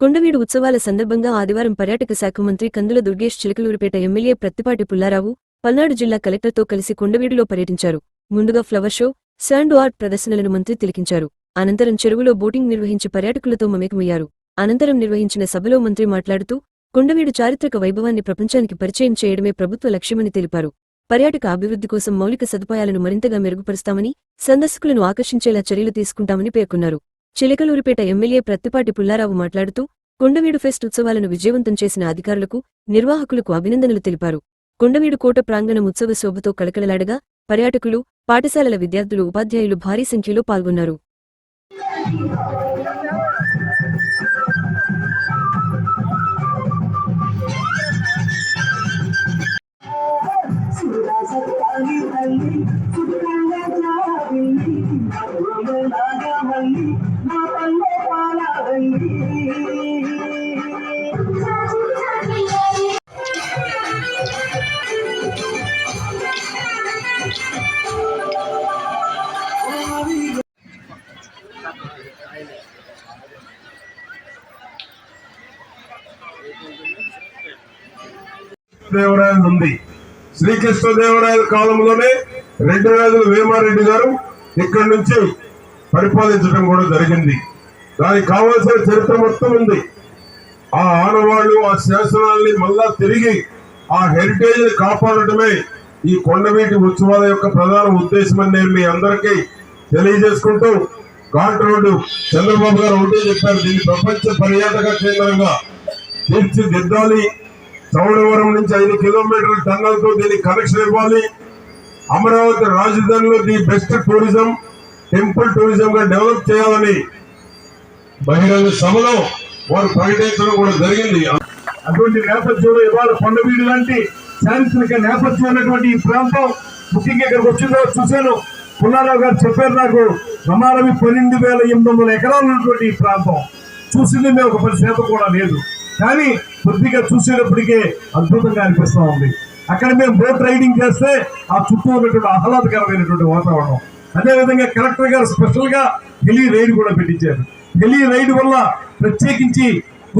కొండవీడు ఉత్సవాల సందర్భంగా ఆదివారం పర్యాటక శాఖ మంత్రి కందుల దుర్గేష్ చిలకలూరిపేట ఎమ్మెల్యే ప్రత్తిపాటి పుల్లారావు పల్నాడు జిల్లా కలెక్టర్తో కలిసి కొండవీడులో పర్యటించారు. ముందుగా ఫ్లవర్ షో శాండ్ ఆర్ట్ ప్రదర్శనలను మంత్రి తిలకించారు. అనంతరం చెరువులో బోటింగ్ నిర్వహించి పర్యాటకులతో మమేకమయ్యారు. అనంతరం నిర్వహించిన సభలో మంత్రి మాట్లాడుతూ కొండవీడు చారిత్రక వైభవాన్ని ప్రపంచానికి పరిచయం చేయడమే ప్రభుత్వ లక్ష్యమని తెలిపారు. పర్యాటక అభివృద్ధి కోసం మౌలిక సదుపాయాలను మరింతగా మెరుగుపరుస్తామని సందర్శకులను ఆకర్షించేలా చర్యలు తీసుకుంటామని పేర్కొన్నారు. చిలకలూరిపేట ఎమ్మెల్యే ప్రత్తిపాటి పుల్లారావు మాట్లాడుతూ కొండవీడు ఫెస్ట్ ఉత్సవాలను విజయవంతం చేసిన అధికారులకు నిర్వాహకులకు అభినందనలు తెలిపారు. కొండవీడు కోట ప్రాంగణం ఉత్సవ శోభతో కళకళలాడగా పర్యాటకులు పాఠశాలల విద్యార్థులు ఉపాధ్యాయులు భారీ సంఖ్యలో పాల్గొన్నారు. దేవరాయలు ఉంది. శ్రీకృష్ణ దేవరాయల కాలంలోనే రెండు రాజుల వేమారెడ్డి గారు ఇక్కడి నుంచి పరిపాలించడం కూడా జరిగింది. దానికి కావాల్సిన చరిత్ర మొత్తం ఉంది. ఆ ఆనవాళ్ళు ఆ శాసనాల్ని మళ్ళా తిరిగి ఆ హెరిటేజ్ని కాపాడటమే ఈ కొండవీటి ఉత్సవాల యొక్క ప్రధాన ఉద్దేశమని నేను మీ అందరికీ తెలియజేసుకుంటూ ఘాట్ రోడ్డు చంద్రబాబు గారు ఒకటే చెప్పారు. దీన్ని ప్రపంచ పర్యాటక కేంద్రంగా తీర్చిదిద్దాలి చౌడవరం నుంచి ఐదు కిలోమీటర్ల టన్నల్తో దీనికి కనెక్షన్ ఇవ్వాలి. అమరావతి రాజధానిలో the best tourism temple tourism గా డెవలప్ చేయాలని బహిరంగ సభలో వారు ప్రకటించడం కూడా జరిగింది. అటువంటి నేపథ్యంలో ఇవాళ కొండవీడు లాంటి చారిత్రక నేపథ్యం ఉన్నటువంటి ఈ ప్రాంతం ముఖ్యంగా ఇక్కడికి వచ్చిన తర్వాత చూశాను. పుల్లారావు గారు చెప్పారు నాకు సుమారు పన్నెండు వేల ఎనిమిది వందల ఎకరాలు ఉన్నటువంటి ఈ ప్రాంతం. చూసింది మేము ఒక పది శాతం కూడా లేదు. కానీ కొద్దిగా చూసేటప్పటికే అద్భుతంగా అనిపిస్తూ ఉంది. అక్కడ మేము బోట్ రైడింగ్ చేస్తే ఆ చుట్టూ ఉన్నటువంటి ఆహ్లాదకరమైనటువంటి వాతావరణం. అదేవిధంగా కలెక్టర్ గారు స్పెషల్గా హెలీ రైడ్ కూడా పెట్టించారు. హెలీ రైడ్ వల్ల ప్రత్యేకించి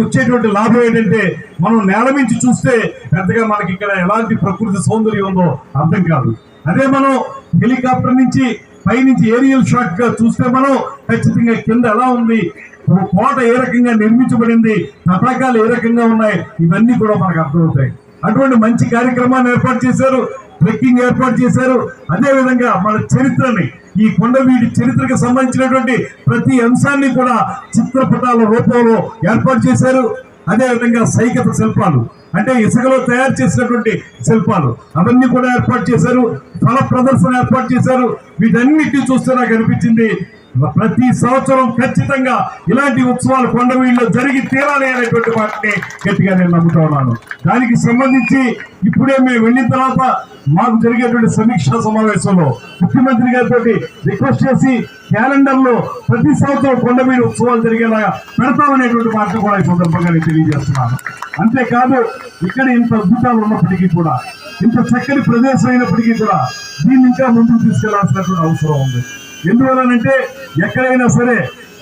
వచ్చేటువంటి లాభం ఏంటంటే మనం నేల నుంచి చూస్తే పెద్దగా మనకి ఇక్కడ ఎలాంటి ప్రకృతి సౌందర్యం ఉందో అర్థం కాదు. అదే మనం హెలికాప్టర్ నుంచి పైనుంచి ఏరియల్ షాట్గా చూస్తే మనం ఖచ్చితంగా కింద ఎలా ఉంది? కోట ఏ రకంగా నిర్మించబడింది? పతాకాలు ఏ రకంగా ఉన్నాయి? ఇవన్నీ కూడా మనకు అర్థమవుతాయి. అటువంటి మంచి కార్యక్రమాన్ని ఏర్పాటు చేశారు. ట్రెక్కింగ్ ఏర్పాటు చేశారు. అదే విధంగా మన చరిత్రని ఈ కొండవీడి చరిత్రకు సంబంధించినటువంటి ప్రతి అంశాన్ని కూడా చిత్రపటాల రూపంలో ఏర్పాటు చేశారు. అదే విధంగా సైకత శిల్పాలు. అంటే ఇసుకలో తయారు చేసినటువంటి శిల్పాలు. అవన్నీ కూడా ఏర్పాటు చేశారు. ఫల ప్రదర్శన ఏర్పాటు చేశారు. వీటన్నిటిని చూస్తే నాకు అనిపించింది ప్రతి సంవత్సరం ఖచ్చితంగా ఇలాంటి ఉత్సవాలు కొండవీళ్ళలో జరిగి తీరాలి అనేటువంటి వాటిని గట్టిగా నేను నమ్ముతా ఉన్నాను. దానికి సంబంధించి ఇప్పుడే మేము వెళ్ళిన తర్వాత మాకు జరిగేటువంటి సమీక్షా సమావేశంలో ముఖ్యమంత్రి గారితో రిక్వెస్ట్ చేసి క్యాలెండర్లో ప్రతి సంవత్సరం కొండవీడి ఉత్సవాలు జరిగేలా పెడతామనేటువంటి మాటను కూడా ఈ సందర్భంగా నేను తెలియజేస్తున్నాను. అంతేకాదు ఇక్కడ ఇంత అద్భుతాలు ఉన్నప్పటికీ కూడా ఇంత చక్కని ప్రదేశం అయినప్పటికీ కూడా దీన్ని ఇంకా ముందుకు తీసుకెళ్ళాల్సినటువంటి అవసరం ఉంది. ఎందువలనంటే ఎక్కడైనా సరే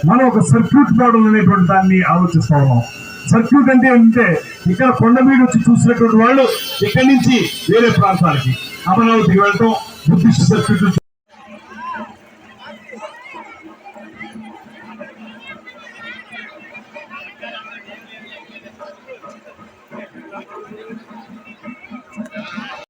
మనం ఒక సర్క్యూట్ మోడల్ అనేటువంటి దాన్ని ఆలోచిస్తా ఉన్నాం. సర్క్యూట్ అంటే ఏంటంటే ఇక్కడ కొండ మీద వచ్చి చూసినటువంటి వాళ్ళు ఇక్కడి నుంచి? వేరే ప్రాంతాలకి అమరావతికి వెళ్ళటం బుద్ధిస్ట్ సర్క్యూట్